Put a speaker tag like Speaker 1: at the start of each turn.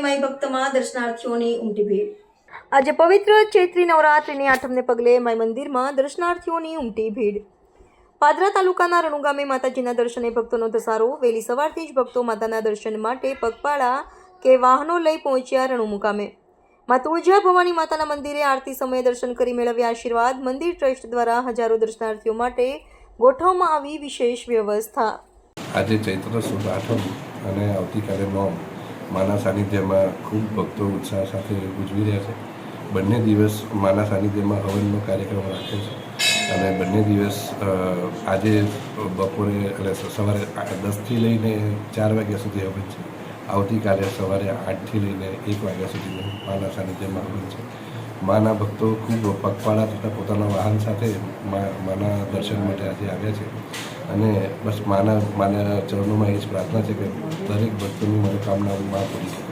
Speaker 1: માઈ ભક્તમાં દર્શનાર્થીઓની ઉમટી ભીડ. આજે પવિત્ર ચૈત્રી નવરાત્રિની આઠમને પગલે માઈ મંદિરમાં દર્શનાર્થીઓની ઉમટી ભીડ. પાદરા તાલુકાના રણુ માતાજીના દર્શને ભક્તોનો ધસારો. વહેલી સવારથી જ ભક્તો માતાના દર્શન માટે પગપાળા કે વાહનો લઈ પહોંચ્યા રણુ મુકામે મા તુળજા ભવાની માતાના મંદિરે આરતી સમયે દર્શન કરી મેળવ્યા આશીર્વાદ. મંદિર ટ્રસ્ટ દ્વારા હજારો દર્શનાર્થીઓ માટે ગોઠવવામાં આવી વિશેષ વ્યવસ્થા.
Speaker 2: આજે ચૈત્ર સુદ આઠમ અને આવતીકાલે નોમ. માના સાનિધ્યમાં ખૂબ ભક્તો ઉત્સાહ સાથે ઉજવી રહ્યા છે. બંને દિવસ માના સાનિધ્યમાં હવનનો કાર્યક્રમ રાખે છે. અને બંને દિવસ આજે બપોરે એટલે સવારે દસથી લઈને ચાર વાગ્યા સુધી હવન છે. આવતીકાલે સવારે આઠથી લઈને એક વાગ્યા સુધી માના સાનિધ્યમાં હવન છે. માના ભક્તો ખૂબ પગપાળા તથા પોતાના વાહન સાથે માના દર્શન માટે આજે આવ્યા છે. અને બસ માના માના ચરણોમાં એ જ પ્રાર્થના છે કે દરેક ભક્તોની મનોકામના માં પૂરી